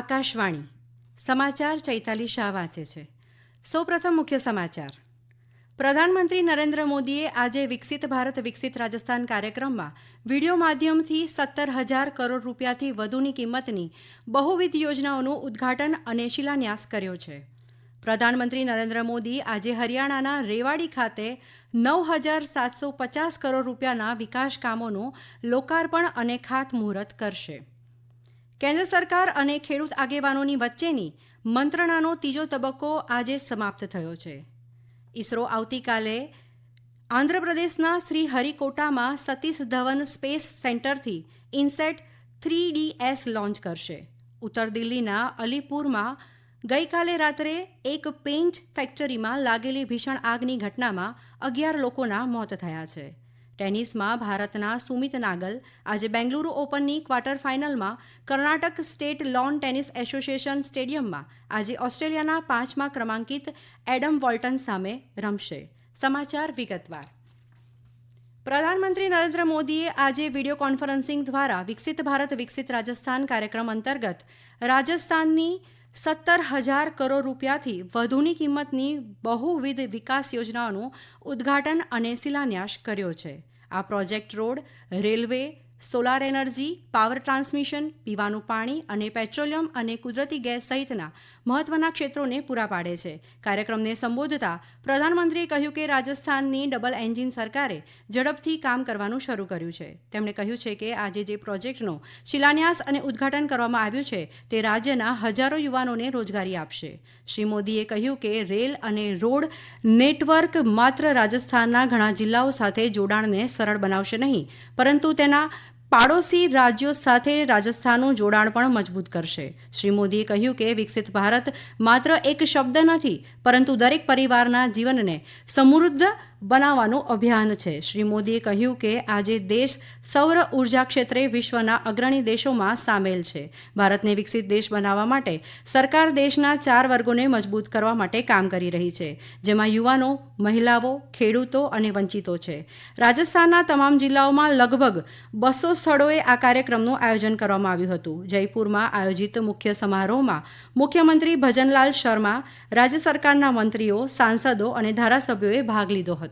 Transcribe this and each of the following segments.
આકાશવાણી. સમાચાર ચૈતાલી શાહ વાંચે છે. સૌપ્રથમ મુખ્ય સમાચાર. પ્રધાનમંત્રી નરેન્દ્ર મોદીએ આજે વિકસિત ભારત, વિકસિત રાજસ્થાન કાર્યક્રમમાં વીડિયો માધ્યમથી સત્તર હજાર કરોડ રૂપિયાથી વધુની કિંમતની બહુવિધ યોજનાઓનું ઉદ્ઘાટન અને શિલાન્યાસ કર્યો છે. પ્રધાનમંત્રી નરેન્દ્ર મોદી આજે હરિયાણાના રેવાડી ખાતે નવ હજાર સાતસો પચાસ કરોડ રૂપિયાના વિકાસ કામોનું લોકાર્પણ અને ખાતમુહૂર્ત કરશે. કેન્દ્ર સરકાર અને ખેડૂત આગેવાનોની વચ્ચેની મંત્રણાનો ત્રીજો તબક્કો આજે સમાપ્ત થયો છે. ઇસરો આવતીકાલે આંધ્રપ્રદેશના શ્રી હરિકોટામાં સતીશ ધવન સ્પેસ સેન્ટરથી ઇન્સેટ થ્રી ડીએસ લોન્ચ કરશે. ઉત્તર દિલ્હીના અલીપુરમાં ગઈકાલે રાત્રે એક પેઇન્ટ ફેક્ટરીમાં લાગેલી ભીષણ આગની ઘટનામાં અગિયાર લોકોના મોત થયા છે. ટેનિસમાં ભારતના સુમિત નાગલ આજે બેંગલુરુ ઓપનની ક્વાર્ટર ફાઇનલમાં Karnataka state lawn tennis association સ્ટેડિયમમાં આજે ઓસ્ટ્રેલિયાના પાંચમા ક્રમાંકિત એડમ વોલ્ટન સામે રમશે. સમાચાર વિગતવાર. પ્રધાનમંત્રી નરેન્દ્ર મોદીએ આજે વીડિયો કોન્ફરન્સિંગ દ્વારા વિકસિત ભારત, વિકસિત રાજસ્થાન કાર્યક્રમ અંતર્ગત રાજસ્થાનની સત્તર હજાર કરોડ રૂપિયાથી વધુની કિંમતની બહુવિધ વિકાસ યોજનાઓનું ઉદ્ઘાટન અને શિલાન્યાસ કર્યો છે. આ project road railway solar energy, power transmission, પીવાનું પાણી અને પેટ્રોલિયમ અને કુદરતી ગેસ સહિતના મહત્વના ક્ષેત્રોને પૂરા પાડે છે. કાર્યક્રમને સંબોધતા પ્રધાનમંત્રીએ કહ્યું કે રાજસ્થાનની ડબલ એન્જિન સરકારે ઝડપથી કામ કરવાનું શરૂ કર્યું છે. તેમણે કહ્યું છે કે આજે જે પ્રોજેક્ટનો શિલાન્યાસ અને ઉદ્ઘાટન કરવામાં આવ્યું છે, તે રાજ્યના હજારો યુવાનોને રોજગારી આપશે. શ્રી મોદીએ કહ્યું કે રેલ અને રોડ નેટવર્ક માત્ર રાજસ્થાનના ઘણા જિલ્લાઓ સાથે જોડાણને સરળ બનાવશે નહીં, પરંતુ તેના પાડોશી રાજ્યો સાથે રાજસ્થાનનું જોડાણ પણ મજબૂત કરશે. શ્રી મોદીએ કહ્યું કે વિકસિત ભારત માત્ર એક શબ્દ નથી, પરંતુ દરેક પરિવારના જીવનને સમૃદ્ધ બનાવવાનું અભિયાન છે. શ્રી મોદીએ કહ્યું કે આજે દેશ સૌર ઊર્જા ક્ષેત્રે વિશ્વના અગ્રણી દેશોમાં સામેલ છે. ભારતને વિકસિત દેશ બનાવવા માટે સરકાર દેશના ચાર વર્ગોને મજબૂત કરવા માટે કામ કરી રહી છે. જેમાં યુવાનો, મહિલાઓ, ખેડૂતો અને વંચિતો છે. રાજસ્થાનના તમામ જિલ્લાઓમાં લગભગ બસો સ્થળોએ આ કાર્યક્રમનું આયોજન કરવામાં આવ્યું હતું. જયપુરમાં આયોજિત મુખ્ય સમારોહમાં મુખ્યમંત્રી ભજનલાલ શર્મા, રાજ્ય સરકારના મંત્રીઓ, સાંસદો અને ધારાસભ્યોએ ભાગ લીધો હતો.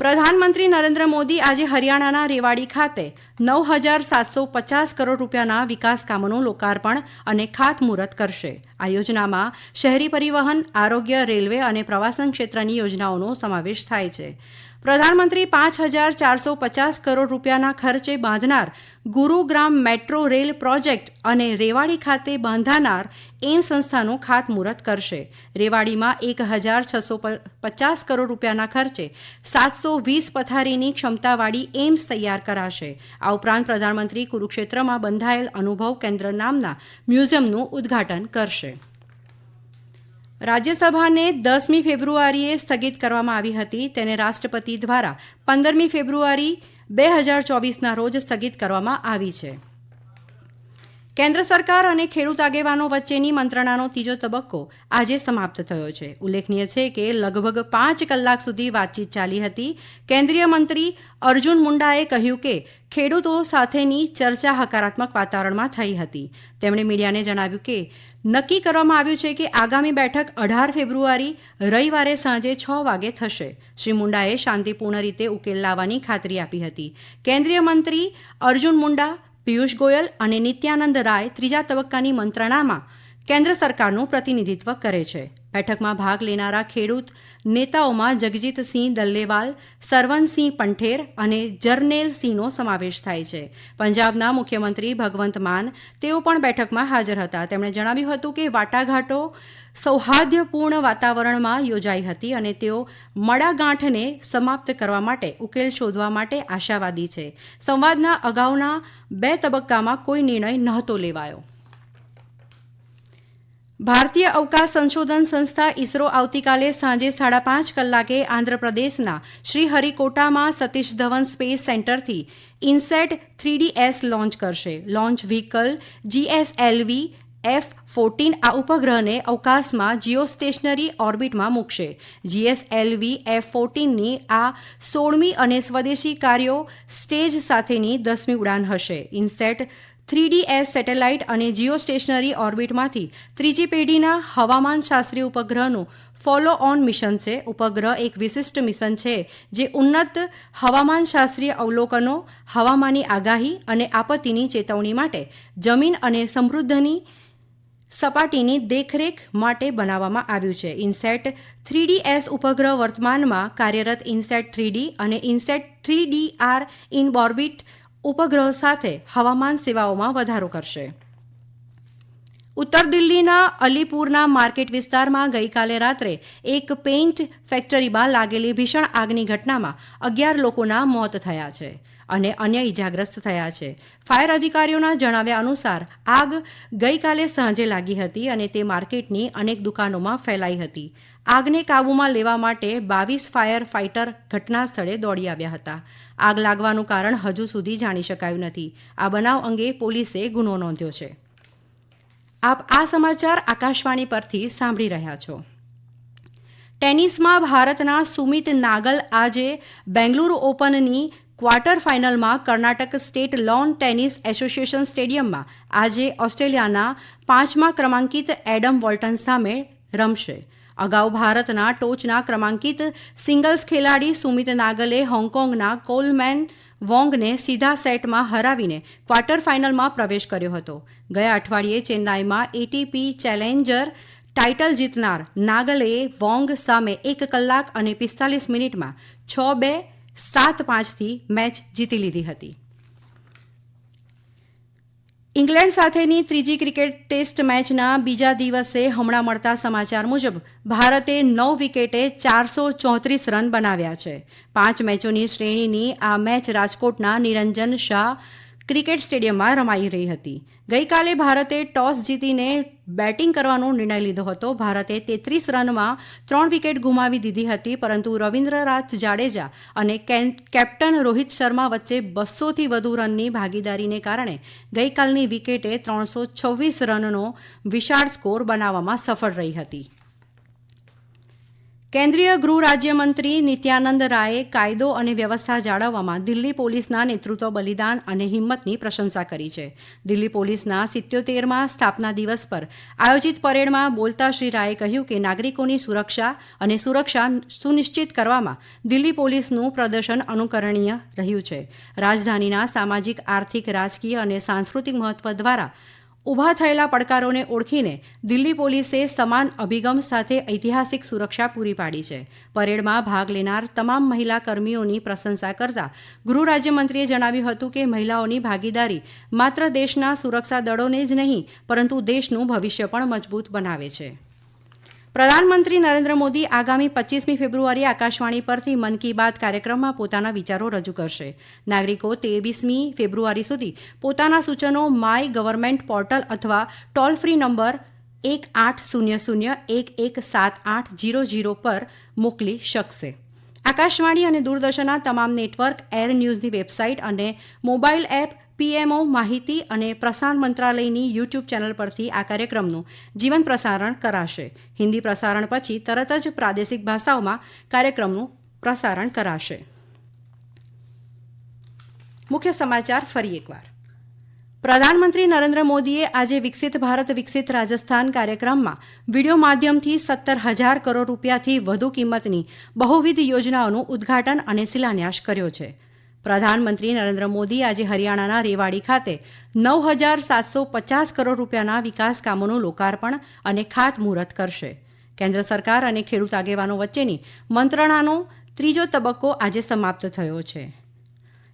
પ્રધાનમંત્રી નરેન્દ્ર મોદી આજે હરિયાણાના રેવાડી ખાતે નવ હજાર સાતસો પચાસ કરોડ રૂપિયાના વિકાસ કામોનું લોકાર્પણ અને ખાતમુહૂર્ત કરશે. આ યોજનામાં શહેરી પરિવહન, આરોગ્ય, રેલવે અને પ્રવાસન ક્ષેત્રની યોજનાઓનો સમાવેશ થાય છે. પ્રધાનમંત્રી પાંચ હજાર ચારસો પચાસ કરોડ રૂપિયાના ખર્ચે બાંધનાર ગુરુગ્રામ મેટ્રો રેલ પ્રોજેક્ટ અને રેવાડી ખાતે બાંધાનાર એમ સંસ્થાનું ખાતમુહૂર્ત કરશે. રેવાડીમાં એક હજાર છસો પચાસ કરોડ રૂપિયાના ખર્ચે સાતસો વીસ પથારીની ક્ષમતાવાળી એમ્સ તૈયાર કરાશે. આ ઉપરાંત પ્રધાનમંત્રી કુરુક્ષેત્રમાં બંધાયેલ અનુભવ કેન્દ્ર નામના મ્યુઝિયમનું ઉદ્ઘાટન કરશે. રાજ્યસભાને દસમી ફેબ્રુઆરીએ સ્થગિત કરવામાં આવી હતી. તેને રાષ્ટ્રપતિ દ્વારા પંદરમી ફેબ્રુઆરી બે હજાર ચોવીસના રોજ સ્થગિત કરવામાં આવી છે. કેન્દ્ર સરકાર અને ખેડૂત આગેવાનો વચ્ચેની મંત્રણાનો ત્રીજો તબક્કો આજે સમાપ્ત થયો છે. ઉલ્લેખનીય છે કે લગભગ પાંચ કલાક સુધી વાતચીત ચાલી હતી. કેન્દ્રીય મંત્રી અર્જુન મુંડાએ કહ્યું કે ખેડૂતો સાથેની ચર્ચા હકારાત્મક વાતાવરણમાં થઈ હતી. તેમણે મીડિયાને જણાવ્યું કે નક્કી કરવામાં આવ્યું છે કે આગામી બેઠક અઢાર ફેબ્રુઆરી, રવિવારે સાંજે છ વાગે થશે. શ્રી મુંડાએ શાંતિપૂર્ણ રીતે ઉકેલ લાવવાની ખાતરી આપી હતી. કેન્દ્રીય મંત્રી અર્જુન મુંડા પિયુષ ગોયલ અને નિત્યાનંદ રાય ત્રીજા તબક્કાની મંત્રણામાં કેન્દ્ર સરકારનું પ્રતિનિધિત્વ કરે છે. બેઠકમાં ભાગ લેનારા ખેડૂત નેતાઓમાં જગજીતસિંહ દલ્લેવાલ સરવનસિંહ પંઠેર અને જરનેલસિંહનો સમાવેશ થાય છે. પંજાબના મુખ્યમંત્રી ભગવંત માન તેઓ પણ બેઠકમાં હાજર હતા. તેમણે જણાવ્યું હતું કે વાટાઘાટો સૌહાર્દપૂર્ણ વાતાવરણમાં યોજાઈ હતી અને તેઓ મડાગાંઠને સમાપ્ત કરવા માટે ઉકેલ શોધવા માટે આશાવાદી છે. સંવાદના અગાઉના બે તબક્કામાં કોઈ નિર્ણય નહોતો લેવાયો. ભારતીય અવકાશ સંશોધન સંસ્થા ઇસરો આવતીકાલે સાંજે સાડા પાંચ કલાકે આંધ્રપ્રદેશના શ્રી હરિકોટામાં Satish Dhawan space સેન્ટરથી INSAT three D S launch કરશે. Launch vehicle GSLV F fourteen આ ઉપગ્રહને અવકાશમાં જીઓ સ્ટેશનરી ઓર્બિટમાં મૂકશે. જીએસએલવી એફ ફોર્ટીનની આ સોળમી અને સ્વદેશી કાર્યો સ્ટેજ સાથેની દસમી ઉડાન હશે. ઇન્સેટ થ્રીડી એસ સેટેલાઇટ અને જીઓ સ્ટેશનરી ઓર્બિટમાંથી ત્રીજી પેઢીના હવામાનશાસ્ત્રી ઉપગ્રહનું ફોલો ઓન મિશન છે. ઉપગ્રહ એક વિશિષ્ટ મિશન છે જે ઉન્નત હવામાનશાસ્ત્રીય અવલોકનો હવામાની આગાહી અને આપત્તિની ચેતવણી માટે જમીન અને સમૃદ્ધની સપાટીની દેખરેખ માટે બનાવવામાં આવ્યું છે. ઇન્સેટ થ્રીડી એસ ઉપગ્રહ વર્તમાનમાં કાર્યરત ઇન્સેટ થ્રીડી અને INSAT three D R in orbit ઉપગ્રહ સાથે હવામાન સેવાઓમાં વધારો કરશે. ઉત્તર દિલ્હીના અલીપુરના માર્કેટ વિસ્તારમાં ગઈકાલે રાત્રે એક પેઇન્ટ ફેક્ટરીમાં લાગેલી ભીષણ આગની ઘટનામાં અગિયાર લોકોના મોત થયા છે અને અન્ય ઇજાગ્રસ્ત થયા છે. ફાયર અધિકારીઓના જણાવ્યા અનુસાર, આગ ગઈકાલે સાંજે લાગી હતી અને તે માર્કેટની અનેક દુકાનોમાં ફેલાઈ હતી. આગને કાબૂમાં લેવા માટે બાવીસ ફાયર ફાઇટર ઘટના સ્થળે દોડી આવ્યા હતા. આગ લાગવાનું કારણ હજુ સુધી જાણી શકાયું નથી. આ બનાવ અંગે પોલીસે ગુનો નોંધ્યો છે. આપ આ સમાચાર આકાશવાણી પરથી સાંભળી રહ્યા છો. ટેનિસમાં ભારતના સુમિત નાગલ આજે બેંગલુરુ ઓપનની ક્વાર્ટર ફાઇનલમાં Karnataka state lawn tennis association સ્ટેડિયમમાં આજે ઓસ્ટ્રેલિયાના પાંચમા ક્રમાંકિત એડમ વોલ્ટન સામે રમશે. અગાઉ ભારતના ટોચના ક્રમાંકિત સિંગલ્સ ખેલાડી સુમિત નાગલે હોંગકોંગના કોલમેન વોંગને સીધા સેટમાં હરાવીને ક્વાર્ટર ફાઇનલમાં પ્રવેશ કર્યો હતો. ગયા અઠવાડિયે ચેન્નાઈમાં એટીપી ચેલેન્જર ટાઇટલ જીતનાર નાગલે વોંગ સામે એક કલાક અને પિસ્તાલીસ મિનિટમાં છ બે સાત પાંચથી મેચ જીતી લીધી હતી. ઇંગ્લેન્ડ સાથેની ત્રીજી ક્રિકેટ ટેસ્ટ મેચના બીજા દિવસે હમણાં મળતા સમાચાર મુજબ, ભારતે નવ વિકેટે ચારસો ચોત્રીસ રન બનાવ્યા છે. પાંચ મેચોની શ્રેણીની આ મેચ રાજકોટના નિરંજન શાહ ક્રિકેટ સ્ટેડિયમમાં રમાઈ રહી હતી. ગઈકાલે ભારતે ટોસ જીતીને બેટિંગ કરવાનો નિર્ણય લીધો હતો. ભારતે તેત્રીસ રનમાં ત્રણ વિકેટ ગુમાવી દીધી હતી, પરંતુ રવિન્દ્રનાથ જાડેજા અને કેપ્ટન રોહિત શર્મા વચ્ચે બસોથી વધુ રનની ભાગીદારીને કારણે ગઈકાલની વિકેટે ત્રણસો છવ્વીસ રનનો વિશાળ સ્કોર બનાવવામાં સફળ રહી હતી. કેન્દ્રીય ગૃહ રાજ્યમંત્રી નિત્યાનંદ રાયે કાયદો અને વ્યવસ્થા જાળવવામાં દિલ્હી પોલીસના નેતૃત્વ બલિદાન અને હિંમતની પ્રશંસા કરી છે. દિલ્હી પોલીસના સિત્યોતેરમાં સ્થાપના દિવસ પર આયોજિત પરેડમાં બોલતા શ્રી રાયે કહ્યું કે નાગરિકોની સુરક્ષા અને સુરક્ષા સુનિશ્ચિત કરવામાં દિલ્હી પોલીસનું પ્રદર્શન અનુકરણીય રહ્યું છે. રાજધાનીના સામાજિક, આર્થિક, રાજકીય અને સાંસ્કૃતિક મહત્વ દ્વારા ઊભા થયેલા પડકારોને ઓળખીને દિલ્હી પોલીસે સમાન અભિગમ સાથે ઐતિહાસિક સુરક્ષા પૂરી પાડી છે. પરેડમાં ભાગ લેનાર તમામ મહિલા કર્મીઓની પ્રશંસા કરતા ગૃહ રાજ્યમંત્રીએ જણાવ્યું હતું કે મહિલાઓની ભાગીદારી માત્ર દેશના સુરક્ષા દળોને જ નહીં, પરંતુ દેશનું ભવિષ્ય પણ મજબૂત બનાવે છે. પ્રધાનમંત્રી નરેન્દ્ર મોદી આગામી પચીસમી ફેબ્રુઆરીએ આકાશવાણી પરથી મન કી બાત કાર્યક્રમમાં પોતાના વિચારો રજૂ કરશે. નાગરિકો તેવીસમી ફેબ્રુઆરી સુધી પોતાના સૂચનો માય ગવર્મેન્ટ પોર્ટલ અથવા ટોલ ફ્રી નંબર એક આઠ શૂન્ય શૂન્ય એક એક સાત આઠ જીરો જીરો પર મોકલી શકશે. આકાશવાણી અને દૂરદર્શનના તમામ નેટવર્ક એર ન્યૂઝની વેબસાઇટ અને મોબાઈલ એપ પીએમઓ માહિતી અને પ્રસારણ મંત્રાલયની યુટ્યુબ ચેનલ પરથી આ કાર્યક્રમનું જીવન પ્રસારણ કરાશે. હિન્દી પ્રસારણ પછી તરત જ પ્રાદેશિક ભાષાઓમાં કાર્યક્રમનું પ્રસારણ કરાશે. મુખ્ય સમાચાર ફરી એકવાર. પ્રધાનમંત્રી નરેન્દ્ર મોદીએ આજે વિકસિત ભારત, વિકસિત રાજસ્થાન કાર્યક્રમમાં વીડિયો માધ્યમથી સત્તર હજાર કરોડ રૂપિયાથી વધુ કિંમતની બહુવિધ યોજનાઓનું ઉદ્ઘાટન અને શિલાન્યાસ કર્યો છે. પ્રધાનમંત્રી નરેન્દ્ર મોદી આજે હરિયાણાના રેવાડી ખાતે નવ હજાર સાતસો પચાસ કરોડ રૂપિયાના વિકાસ કામોનું લોકાર્પણ અને ખાતમુહૂર્ત કરશે. કેન્દ્ર સરકાર અને ખેડૂત આગેવાનો વચ્ચેની મંત્રણાનો ત્રીજો તબક્કો આજે સમાપ્ત થયો છે.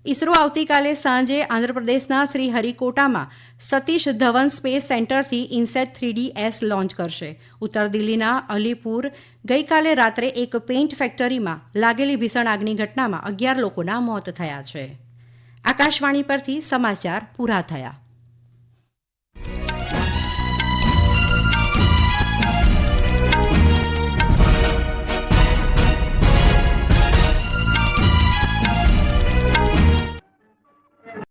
ઇસરો આવતીકાલે સાંજે આંધ્રપ્રદેશના શ્રી હરિકોટામાં Satish Dhawan space સેન્ટરથી INSAT three D S launch કરશે. ઉત્તર દિલ્હીના અલીપુર ગઈકાલે રાત્રે એક પેઇન્ટ ફેક્ટરીમાં લાગેલી ભીષણ આગની ઘટનામાં અગિયાર લોકોના મોત થયા છે. આકાશવાણી પરથી સમાચાર પૂરા થયા.